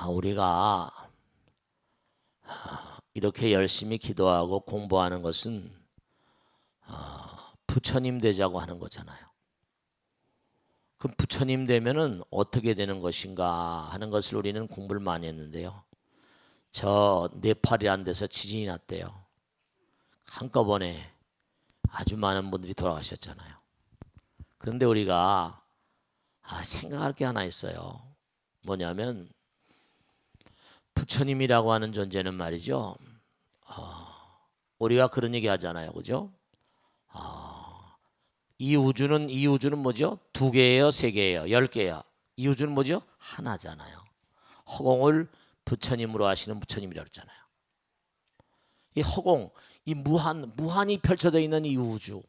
아, 우리가 아, 이렇게 열심히 기도하고 공부하는 것은 아, 부처님 되자고 하는 거잖아요. 그럼 부처님 되면은 어떻게 되는 것인가 하는 것을 우리는 공부를 많이 했는데요. 저 네팔이라는 데서 지진이 났대요. 한꺼번에 아주 많은 분들이 돌아가셨잖아요. 그런데 우리가 아, 생각할 게 하나 있어요. 뭐냐면 부처님이라고 하는 존재는 말이죠. 아, 우리가 그런 얘기 하잖아요. 그죠? 아, 이 우주는 이 우주는 뭐죠? 두 개예요, 세 개예요, 열 개야. 이 우주는 뭐죠? 하나잖아요. 허공을 부처님으로 하시는 부처님이라고 그랬잖아요. 이 허공, 이 무한 무한이 펼쳐져 있는 이 우주,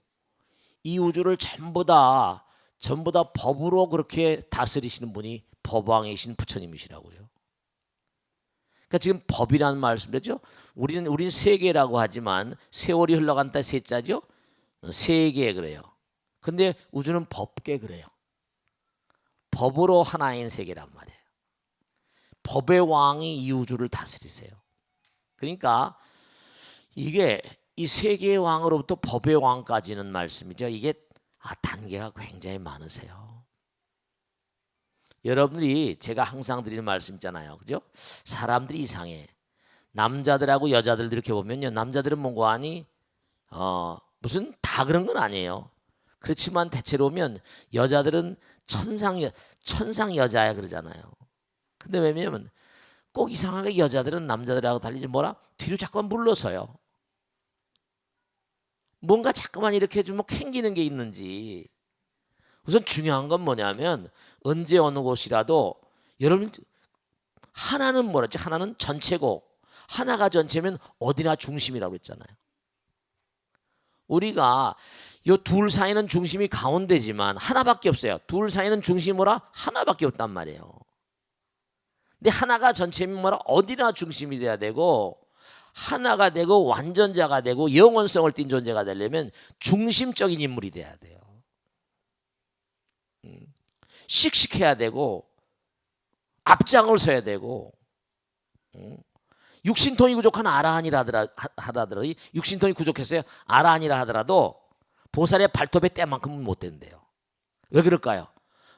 이 우주를 전부 다 전부 다 법으로 그렇게 다스리시는 분이 법왕이신 부처님이시라고요. 그러니까 지금 법이라는 말씀이죠. 우리는 우리는 세계라고 하지만 세월이 흘러간다 세자죠. 세계 그래요. 근데 우주는 법계 그래요. 법으로 하나인 세계란 말이에요. 법의 왕이 이 우주를 다스리세요. 그러니까 이게 이 세계의 왕으로부터 법의 왕까지는 말씀이죠. 이게 아, 단계가 굉장히 많으세요. 여러분들이 제가 항상 드리는 말씀 있잖아요. 그죠? 사람들이 이상해. 남자들하고 여자들 이렇게 보면요. 남자들은 뭔가 아니 어, 무슨 다 그런 건 아니에요. 그렇지만 대체로 보면 여자들은 천상 여, 천상 여자야 그러잖아요. 근데 왜냐면 꼭 이상하게 여자들은 남자들하고 달리지 뭐라 뒤로 자꾸만 물러서요. 뭔가 자꾸만 이렇게 좀뭐 캥기는 게 있는지 우선 중요한 건 뭐냐면 언제 어느 곳이라도 여러분 하나는 뭐랬죠? 하나는 전체고 하나가 전체면 어디나 중심이라고 했잖아요. 우리가 요 둘 사이는 중심이 가운데지만 하나밖에 없어요. 둘 사이는 뭐라? 하나밖에 없단 말이에요. 근데 하나가 전체면 뭐라? 어디나 중심이 돼야 되고 하나가 되고 완전자가 되고 영원성을 띤 존재가 되려면 중심적인 인물이 돼야 돼요. 음. 씩씩해야 되고 앞장을 서야 되고 음. 육신통이 부족한 아라한이라 하더라도 육신통이 부족했어요. 아라한이라 하더라도 보살의 발톱의 때만큼은 못 된대요. 왜 그럴까요?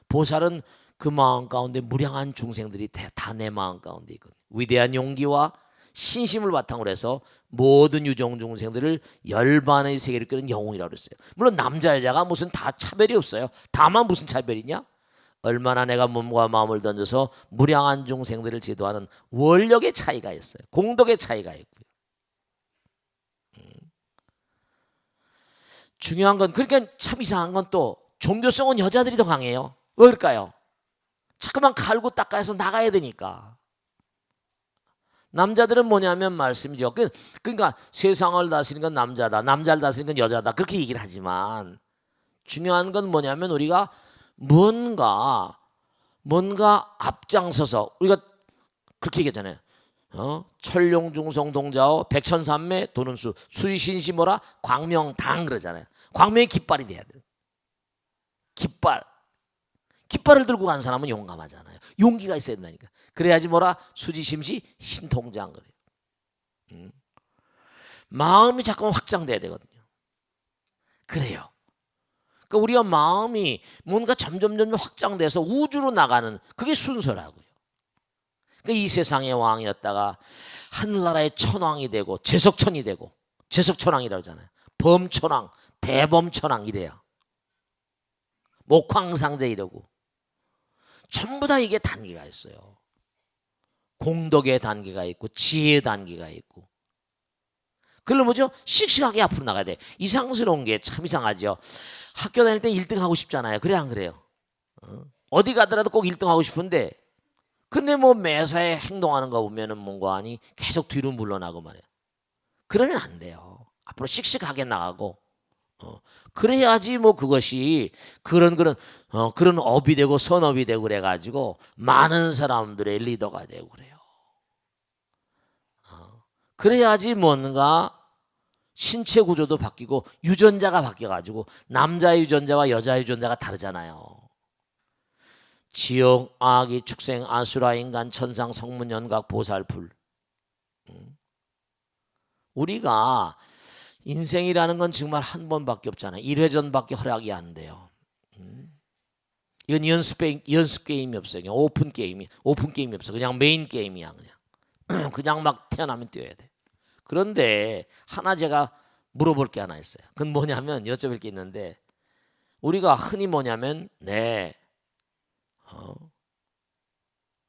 보살은 그 마음 가운데 무량한 중생들이 다 내 마음 가운데 있거든요. 위대한 용기와 신심을 바탕으로 해서 모든 유정 중생들을 열반의 세계를 끄는 영웅이라고 그랬어요. 물론 남자 여자가 무슨 다 차별이 없어요. 다만 무슨 차별이냐? 얼마나 내가 몸과 마음을 던져서 무량한 중생들을 지도하는 원력의 차이가 있어요. 공덕의 차이가 있고요. 음. 중요한 건 그러니까 참 이상한 건 또 종교성은 여자들이 더 강해요. 왜 그럴까요? 자꾸만 갈고 닦아서 나가야 되니까. 남자들은 뭐냐면 말씀이죠. 그, 그러니까 세상을 다스리는 건 남자다. 남자를 다스리는 건 여자다. 그렇게 얘기를 하지만 중요한 건 뭐냐면 우리가 뭔가 뭔가 앞장서서 우리가 그렇게 얘기했잖아요. 어? 철룡중성 동자오 백천삼매 도는수 수리신시 뭐라 광명당 그러잖아요. 광명의 깃발이 돼야 돼. 깃발. 깃발을 들고 간 사람은 용감하잖아요. 용기가 있어야 된다니까. 그래야지 뭐라 수지심시 흰통장 그래요. 음. 마음이 자꾸만 확장돼야 되거든요. 그래요. 그러니까 우리가 마음이 뭔가 점점 점점 확장돼서 우주로 나가는 그게 순서라고요. 그러니까 이 세상의 왕이었다가 하늘나라의 천왕이 되고 제석천이 되고 제석천왕이라고 하잖아요. 범천왕, 대범천왕 이래요. 목황상제 이러고 전부 다 이게 단계가 있어요. 공덕의 단계가 있고 지혜의 단계가 있고 그걸로 뭐죠? 씩씩하게 앞으로 나가야 돼. 이상스러운 게 참 이상하죠. 학교 다닐 때 1등 하고 싶잖아요. 그래 안 그래요? 어? 디 가더라도 꼭 1등 하고 싶은데 근데 뭐 매사에 행동하는 거 보면은 뭔가 아니 계속 뒤로 물러나고 말이야. 그러면 안 돼요. 앞으로 씩씩하게 나가고 어, 그래야지 뭐 그것이 그런 그런 어, 그런 업이 되고 선업이 되고 그래 가지고 많은 사람들의 리더가 되고 그래요. 어, 그래야지 뭔가 신체 구조도 바뀌고 유전자가 바뀌어 가지고 남자의 유전자와 여자의 유전자가 다르잖아요. 지옥 아기 축생 아수라 인간 천상 성문 연각 보살풀 음. 우리가 인생이라는 건 정말 한 번밖에 없잖아요. 1회전밖에 허락이 안 돼요. 음. 이건 연습, 게- 연습 게임이 없어요. 그냥 오픈 게임이 오픈 게임이 없어. 그냥 메인 게임이야 그냥. 그냥 막 태어나면 뛰어야 돼. 그런데 하나 제가 물어볼 게 하나 있어요. 그건 뭐냐면 여쭤볼 게 있는데 우리가 흔히 뭐냐면 네 어,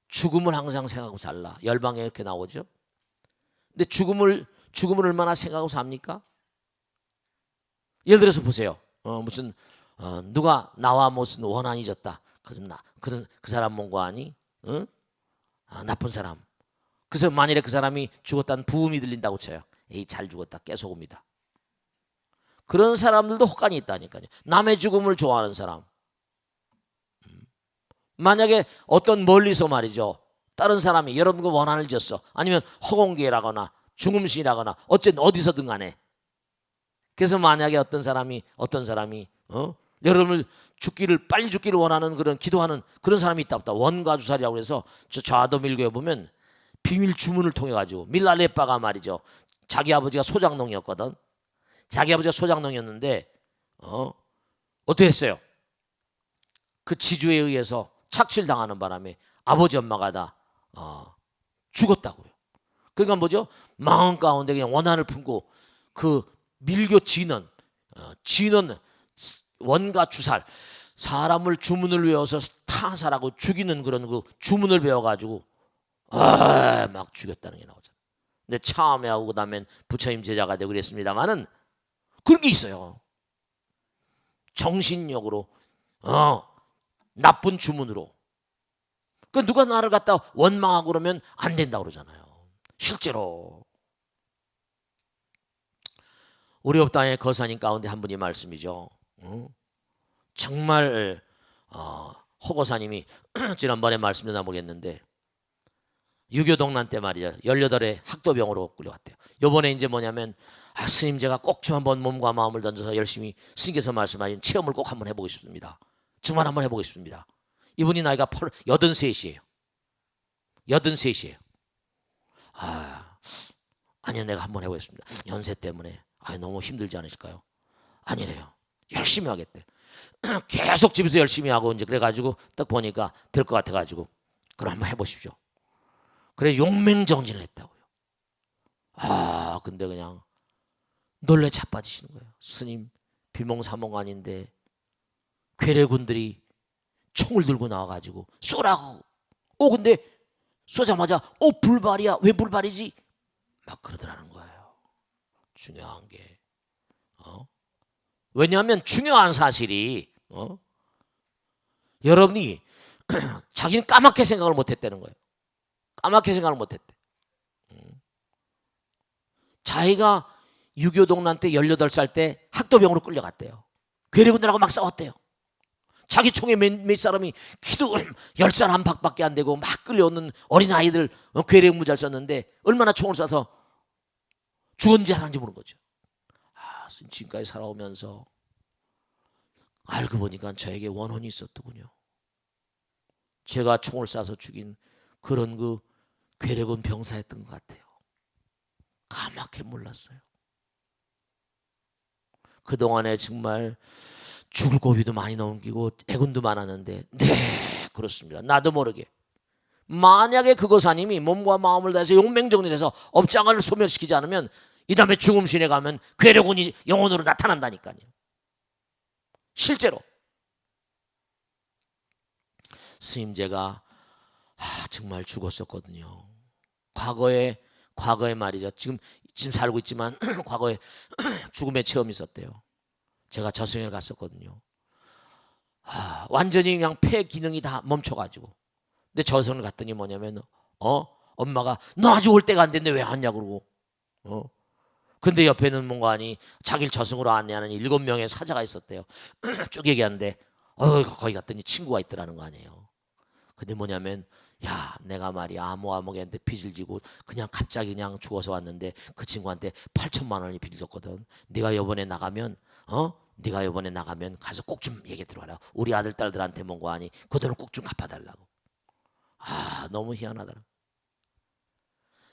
죽음을 항상 생각하고 살라. 열방에 이렇게 나오죠. 근데 죽음을 죽음을 얼마나 생각하고 삽니까? 예를 들어서 보세요. 어, 무슨 어, 누가 나와 무슨 원한이 졌다. 그럼 나 그런 그 사람 뭔가 아니? 응? 아, 나쁜 사람. 그래서 만일에 그 사람이 죽었다는 부음이 들린다고 쳐요. 에이 잘 죽었다 깨소금이다. 그런 사람들도 혹간이 있다니까요. 남의 죽음을 좋아하는 사람. 음. 만약에 어떤 멀리서 말이죠. 다른 사람이 여러분과 원한을 졌어. 아니면 허공계라거나 중음신이라거나 어쨌든 어디서든 간에. 그래서 만약에 어떤 사람이 어떤 사람이 어? 여러분을 죽기를 빨리 죽기를 원하는 그런 기도하는 그런 사람이 있다 없다. 원가주살이라고 해서 저 좌도밀교에 보면 비밀 주문을 통해 가지고 밀라레빠가 말이죠. 자기 아버지가 소장농이었거든. 자기 아버지가 소장농이었는데 어 어떻게 했어요? 그 지주에 의해서 착취당하는 바람에 아버지 엄마가 다 어, 죽었다고요. 그러니까 뭐죠? 마음 가운데 그냥 원한을 품고 그 밀교 진원, 어, 진원 원가 주살 사람을 주문을 외워서 타살하고 죽이는 그런 그 주문을 배워가지고 아, 막 죽였다는 게 나오잖아요. 근데 참여하고 그다음엔 부처님 제자가 되고 그랬습니다만은 그런 게 있어요. 정신력으로 어 나쁜 주문으로. 그 누가 나를 갖다 원망하고 그러면 안 된다 고 그러잖아요. 실제로 우리 업당의 거사님 가운데 한 분이 말씀이죠. 어? 정말 어, 허고사님이 지난번에 말씀도 나보겠는데 유교 동란 때 말이죠. 18에 학도병으로 끌려갔대요. 요번에 이제 뭐냐면 아, 스님 제가 꼭 좀 한번 몸과 마음을 던져서 열심히 스님께서 말씀하신 체험을 꼭 한번 해보고 싶습니다. 정말 한번 해보고 싶습니다. 이분이 나이가 8, 83이에요. 83이에요. 아, 아니요 내가 한번 해보겠습니다. 연세 때문에 아, 너무 힘들지 않으실까요? 아니래요. 열심히 하겠대. 계속 집에서 열심히 하고 이제 그래가지고 딱 보니까 될 것 같아가지고 그럼 한번 해보십시오. 그래 용맹정진을 했다고요. 아 근데 그냥 놀래 자빠지시는 거예요. 스님 비몽사몽 아닌데 괴뢰군들이 총을 들고 나와가지고 쏘라고. 오 근데 쏘자마자 오 불발이야 왜 불발이지? 막 그러더라는 거예요. 중요한 게 어? 왜냐하면 중요한 사실이 어? 여러분이 자기는 까맣게 생각을 못했다는 거예요. 까맣게 생각을 못했대. 음. 자기가 유교 동란 때 18살 때 학도병으로 끌려갔대요. 괴뢰군들하고 막 싸웠대요. 자기 총에 몇, 몇 사람이 키도 10살 안팎밖에 안 되고 막 끌려오는 어린 아이들 어, 괴뢰 무잘 썼는데 얼마나 총을 쏴서 죽었는지 하는지 모르는 거죠. 아, 지금까지 살아오면서 알고 보니까 저에게 원혼이 있었더군요. 제가 총을 쏴서 죽인 그런 그 괴력은 병사였던 것 같아요. 까맣게 몰랐어요. 그동안에 정말 죽을 고비도 많이 넘기고 애군도 많았는데 네 그렇습니다. 나도 모르게 만약에 그 거사님이 몸과 마음을 다해서 용맹정리해서 업장을 소멸시키지 않으면 이 다음에 죽음신에 가면 괴력운이 영혼으로 나타난다니까요. 실제로 스님 제가 아, 정말 죽었었거든요. 과거에 과거에 말이죠. 지금 지금 살고 있지만 과거에 죽음의 체험이 있었대요. 제가 저승을 갔었거든요. 아, 완전히 그냥 폐 기능이 다 멈춰가지고. 근데 저승을 갔더니 뭐냐면 어 엄마가 너 아직 올 때가 안 됐는데 왜 왔냐 그러고 어 근데 옆에는 뭔가 아니 자기를 저승으로 안내하는 일곱 명의 사자가 있었대요. 쭉 얘기하는데 어 거기 갔더니 친구가 있더라는 거 아니에요. 근데 뭐냐면 야 내가 말이야 아무개한테 빚을 지고 그냥 갑자기 그냥 죽어서 왔는데 그 친구한테 8천만 원이 빚을 졌거든. 네가 이번에 나가면 어 네가 이번에 나가면 가서 꼭 좀 얘기 들어와라. 우리 아들 딸들한테 뭔거 아니 그 돈을 꼭 좀 갚아달라고. 아 너무 희한하더라.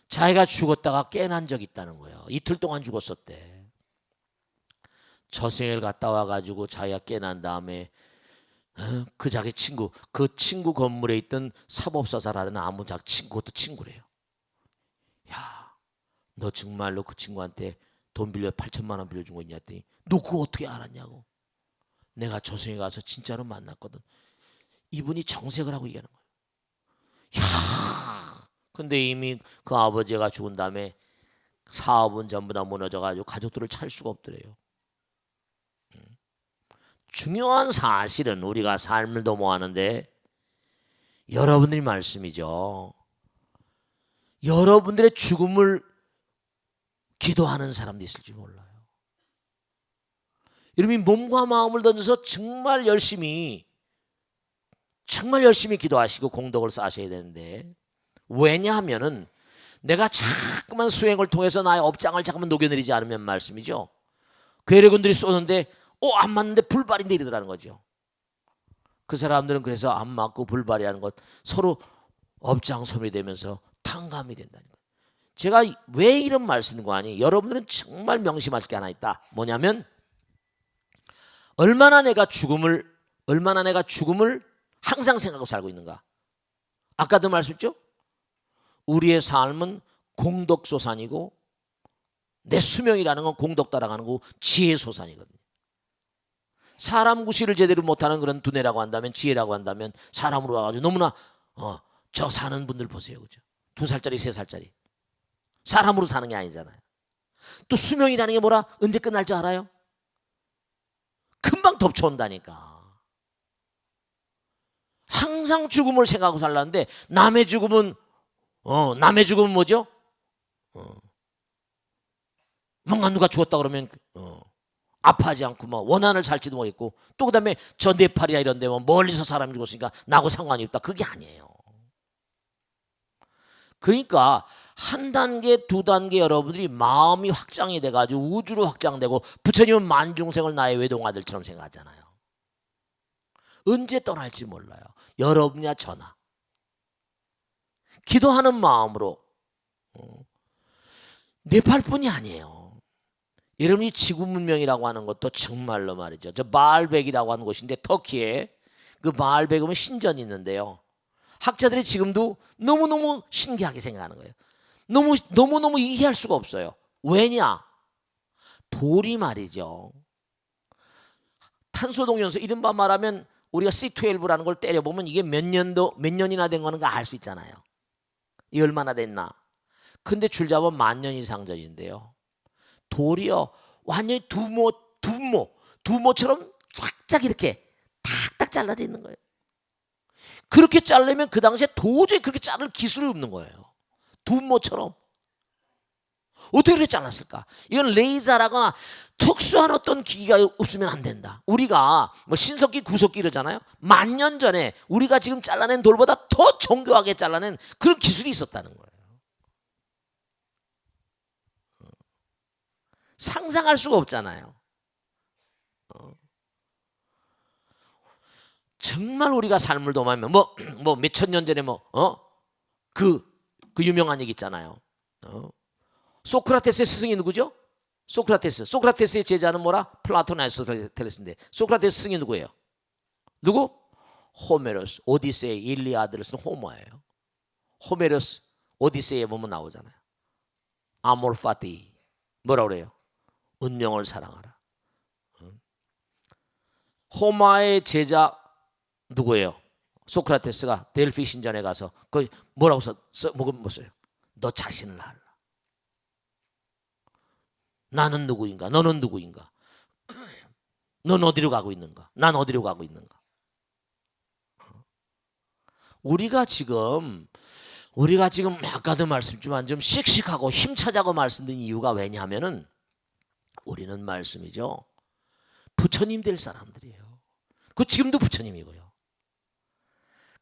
자기가 죽었다가 깨난 적 있다는 거예요. 이틀 동안 죽었었대. 저승을 갔다 와가지고 자기가 깨난 다음에 어, 그 자기 친구 그 친구 건물에 있던 사법사사라는 아무 자 친구도 친구래요. 야, 너 정말로 그 친구한테 돈 빌려 8천만 원 빌려준 거 있냐 했더니 너 그거 어떻게 알았냐고. 내가 저승에 가서 진짜로 만났거든. 이분이 정색을 하고 얘기하는 거예요. 야, 근데 이미 그 아버지가 죽은 다음에 사업은 전부 다 무너져가지고 가족들을 찰 수가 없더래요. 음. 중요한 사실은 우리가 삶을 도모하는데 여러분들이 말씀이죠. 여러분들의 죽음을 기도하는 사람도 있을지 몰라요. 여러분이 몸과 마음을 던져서 정말 열심히 정말 열심히 기도하시고 공덕을 쌓으셔야 되는데 왜냐하면은 내가 자꾸만 수행을 통해서 나의 업장을 자꾸만 녹여내리지 않으면 말씀이죠. 괴뢰군들이 쏘는데 어 안 맞는데 불발인데 이러더라는 거죠. 그 사람들은 그래서 안 맞고 불발이라는 것 서로 업장 소멸되면서 탕감이 된다는 거예요. 제가 왜 이런 말씀인 거 아니? 여러분들은 정말 명심하실 게 하나 있다. 뭐냐면 얼마나 내가 죽음을 얼마나 내가 죽음을 항상 생각하고 살고 있는가. 아까도 말씀했죠? 우리의 삶은 공덕 소산이고 내 수명이라는 건 공덕 따라가는 거고 지혜 소산이거든요. 사람 구실을 제대로 못하는 그런 두뇌라고 한다면 지혜라고 한다면 사람으로 와가지고 너무나 어, 저 사는 분들 보세요, 그죠? 두 살짜리, 세 살짜리 사람으로 사는 게 아니잖아요. 또 수명이라는 게 뭐라 언제 끝날 줄 알아요? 금방 덮쳐온다니까. 항상 죽음을 생각하고 살라는데 남의 죽음은 어 남의 죽음은 뭐죠? 어. 뭔가 누가 죽었다 그러면 어, 아파하지 않고 뭐 원한을 살지도 모르겠고 또 그다음에 저 네팔이야 이런 데 뭐 멀리서 사람이 죽었으니까 나하고 상관이 없다 그게 아니에요. 그러니까 한 단계 두 단계 여러분들이 마음이 확장이 돼 가지고 우주로 확장되고 부처님은 만중생을 나의 외동아들처럼 생각하잖아요. 언제 떠날지 몰라요. 여러분이야 저나. 기도하는 마음으로 어, 네팔뿐이 아니에요. 여러분이 지구 문명이라고 하는 것도 정말로 말이죠. 저 마알백이라고 하는 곳인데 터키에 그 마알백은 신전이 있는데요. 학자들이 지금도 너무너무 신기하게 생각하는 거예요. 너무 너무너무 이해할 수가 없어요. 왜냐? 돌이 말이죠. 탄소 동연소 이른바 말하면 우리가 C12라는 걸 때려 보면 이게 몇 년도 몇 년이나 된 거는 알 수 있잖아요. 이 얼마나 됐나? 근데 줄잡아 만 년 이상 전인데요. 돌이요 완전히 두모 두모 두모처럼 쫙쫙 이렇게 탁탁 잘라져 있는 거예요. 그렇게 자르면 그 당시에 도저히 그렇게 자를 기술이 없는 거예요. 두모처럼. 어떻게 그렇게 잘랐을까? 이건 레이저라거나 특수한 어떤 기기가 없으면 안 된다. 우리가 뭐 신석기, 구석기 이러잖아요. 만 년 전에 우리가 지금 잘라낸 돌보다 더 정교하게 잘라낸 그런 기술이 있었다는 거예요. 상상할 수가 없잖아요. 어. 정말 우리가 삶을 도모하면 뭐 뭐 몇천 년 전에 뭐어그그 그 유명한 얘기 있잖아요. 어? 소크라테스의 스승이 누구죠? 소크라테스. 소크라테스의 제자는 뭐라? 플라톤 아리스토텔레스인데 소크라테스 스승이 누구예요? 누구? 호메로스. 오디세이 일리아드를 쓴 호모예요. 호메로스 오디세이에 보면 나오잖아요. 아몰파티 뭐라 그래요? 운명을 사랑하라. 어? 호마의 제자 누구예요? 소크라테스가 델피 신전에 가서 그 뭐라고 써, 써 뭐였어요? 너 자신을 알라. 나는 누구인가? 너는 누구인가? 넌 어디로 가고 있는가? 난 어디로 가고 있는가? 우리가 지금 우리가 지금 아까도 말씀했지만 좀 씩씩하고 힘차자고 말씀드린 이유가 왜냐하면은 우리는 말씀이죠. 부처님 될 사람들이에요. 그 지금도 부처님이고요.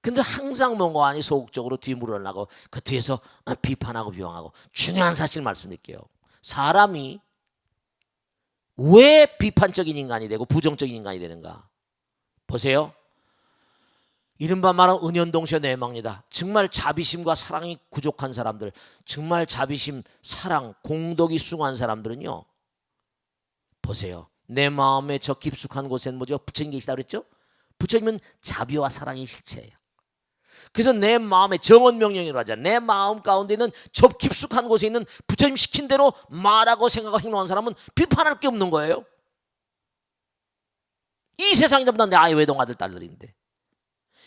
근데 항상 뭔가 아니 소극적으로 뒤물어나고 그 뒤에서 비판하고 비방하고 중요한 사실 말씀드릴게요. 사람이 왜 비판적인 인간이 되고 부정적인 인간이 되는가? 보세요. 이른바 말하는 은연동시에 내망이다. 정말 자비심과 사랑이 부족한 사람들, 정말 자비심, 사랑, 공덕이 숭한 사람들은요. 보세요. 내 마음에 저 깊숙한 곳엔 뭐죠? 부처님 계시다 그랬죠? 부처님은 자비와 사랑의 실체예요. 그래서 내 마음에 정원 명령이라고 하잖아요. 내 마음 가운데는 저 깊숙한 곳에 있는 부처님 시킨 대로 말하고 생각하고 행동한 사람은 비판할 게 없는 거예요. 이 세상이 전부 다내 아이 외동 아들 딸들인데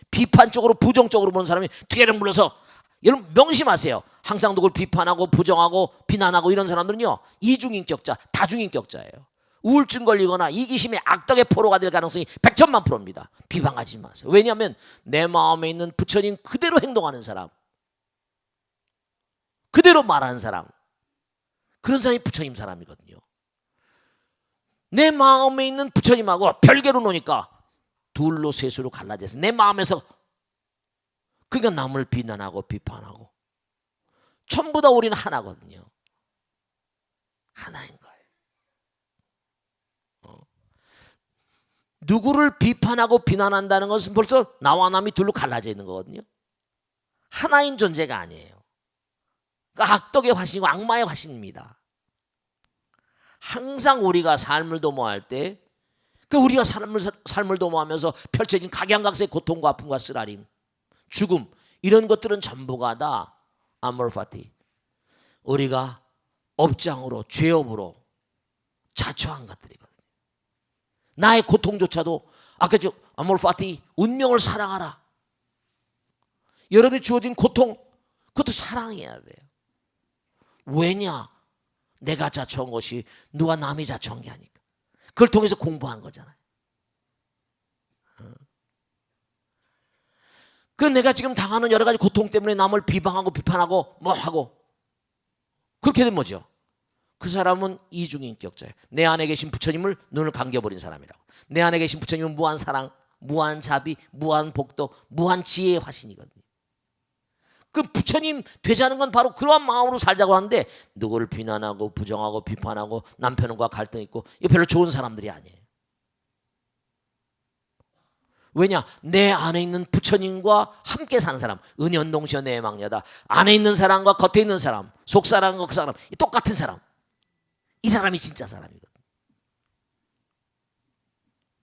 비판적으로 부정적으로 보는 사람이 뒤에를 물러서 여러분 명심하세요. 항상 누굴 비판하고 부정하고 비난하고 이런 사람들은요 이중인격자, 다중인격자예요. 우울증 걸리거나 이기심의 악덕의 포로가 될 가능성이 백천만 프로입니다. 비방하지 마세요. 왜냐하면 내 마음에 있는 부처님 그대로 행동하는 사람, 그대로 말하는 사람, 그런 사람이 부처님 사람이거든요. 내 마음에 있는 부처님하고 별개로 노니까 둘로 셋으로 갈라져서 내 마음에서 그러니까 남을 비난하고 비판하고 전부 다 우리는 하나거든요. 하나인 거예요. 어. 누구를 비판하고 비난한다는 것은 벌써 나와 남이 둘로 갈라져 있는 거거든요. 하나인 존재가 아니에요. 그러니까 악덕의 화신이고 악마의 화신입니다. 항상 우리가 삶을 도모할 때, 그 우리가 삶을 삶을 도모하면서 펼쳐진 각양각색 고통과 아픔과 쓰라림, 죽음 이런 것들은 전부가 다 아몰파티. 우리가 업장으로 죄업으로 자초한 것들이거든요. 나의 고통조차도 아까 저 아몰파티 운명을 사랑하라. 여러분이 주어진 고통 그것도 사랑해야 돼요. 왜냐? 내가 자초한 것이 누가 남이 자초한 게 아니까. 그걸 통해서 공부한 거잖아요. 어. 그 내가 지금 당하는 여러 가지 고통 때문에 남을 비방하고 비판하고 뭐 하고 그렇게 된 뭐죠? 그 사람은 이중인격자예요. 내 안에 계신 부처님을 눈을 감겨버린 사람이라고. 내 안에 계신 부처님은 무한 사랑, 무한 자비, 무한 복도, 무한 지혜의 화신이거든요. 그 부처님 되자는 건 바로 그러한 마음으로 살자고 하는데 누구를 비난하고 부정하고 비판하고 남편과 갈등 있고 이 별로 좋은 사람들이 아니에요. 왜냐 내 안에 있는 부처님과 함께 사는 사람 은연동시에 내 망녀다 안에 있는 사람과 겉에 있는 사람 속 사람과 그 사람 똑같은 사람 이 사람이 진짜 사람이거든.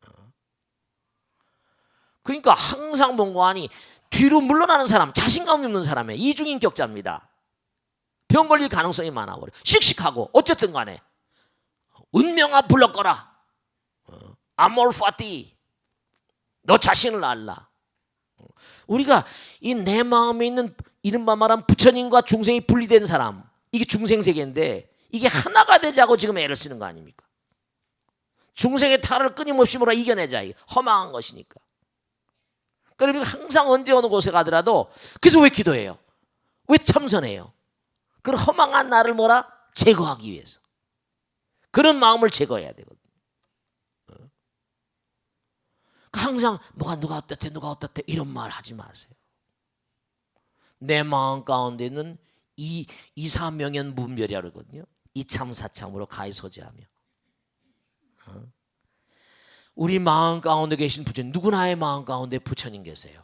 어. 그러니까 항상 뭔가 하니 뒤로 물러나는 사람, 자신감 없는 사람의 이중인격자입니다. 병 걸릴 가능성이 많아버려. 씩씩하고 어쨌든 간에 운명아 불렀거라. 아몰파티. 너 자신을 알라. 우리가 이 내 마음에 있는 이른바 말한 부처님과 중생이 분리된 사람 이게 중생 세계인데 이게 하나가 되자고 지금 애를 쓰는 거 아닙니까? 중생의 탈을 끊임없이 몰아 이겨내자. 이게 허망한 것이니까. 그러니까 항상 언제 어느 곳에 가더라도 그래서 왜 기도해요? 왜 참선해요? 그런 허망한 나를 뭐라 제거하기 위해서 그런 마음을 제거해야 되거든요. 어? 항상 뭐가 누가 어떻대 누가 어떻대 이런 말 하지 마세요. 내 마음 가운데는 이 이사명연 문별이라 그러거든요. 이참사참으로 가히 소지하며 어? 우리 마음 가운데 계신 부처님 누구나의 마음 가운데 부처님 계세요.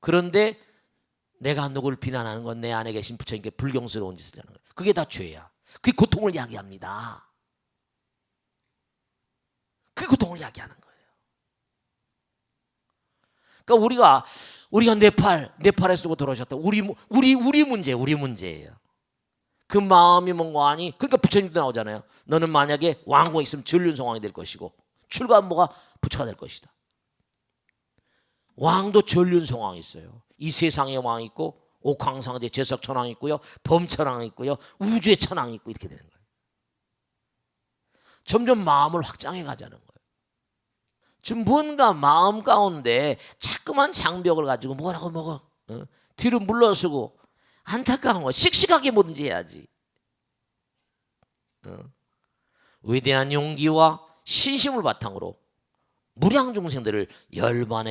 그런데 내가 누구를 비난하는 건 내 안에 계신 부처님께 불경스러운 짓을 하는 거예요. 그게 다 죄야. 그게 고통을 야기합니다. 그게 고통을 야기하는 거예요. 그러니까 우리가 우리가 네팔 네팔에 쓰고 돌아오셨다. 우리 우리 우리 문제 우리 문제예요. 그 마음이 뭔가 아니 그러니까 부처님도 나오잖아요. 너는 만약에 왕궁에 있으면 전륜 성왕이 될 것이고 출가모가 부처가 될 것이다. 왕도 전륜 성왕이 있어요. 이 세상에 왕 있고 옥황상대 제석천왕 있고요. 범천왕 있고요. 우주의 천왕 있고 이렇게 되는 거예요. 점점 마음을 확장해 가자는 거예요. 지금 뭔가 마음 가운데 자꾸만 장벽을 가지고 뭐라고 먹어 어? 뒤로 물러서고 안타까운 거 씩씩하게 뭐든지 해야지. 어? 위대한 용기와 신심을 바탕으로 무량 중생들을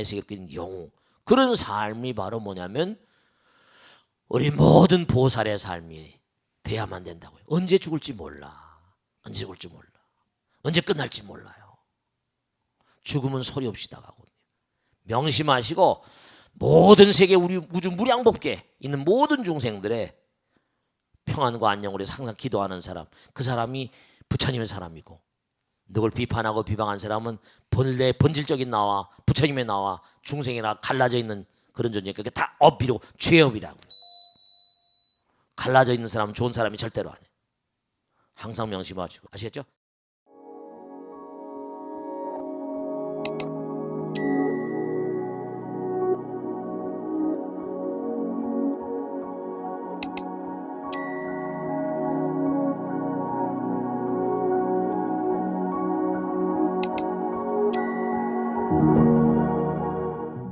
세계로 끓인 영웅 그런 삶이 바로 뭐냐면 우리 모든 보살의 삶이 돼야만 된다고요. 언제 죽을지 몰라. 언제 죽을지 몰라. 언제 끝날지 몰라요. 죽음은 소리 없이 다가거든요. 명심하시고 모든 세계 우리 우주 무량법계 있는 모든 중생들의 평안과 안녕을 위해서 항상 기도하는 사람 그 사람이 부처님의 사람이고 누굴 비판하고 비방한 사람은 본래 본질적인 나와 부처님의 나와 중생이나 갈라져 있는 그런 존재. 그게 다 업이고 죄업이라고. 갈라져 있는 사람은 좋은 사람이 절대로 아니에요. 항상 명심하시고. 아시겠죠?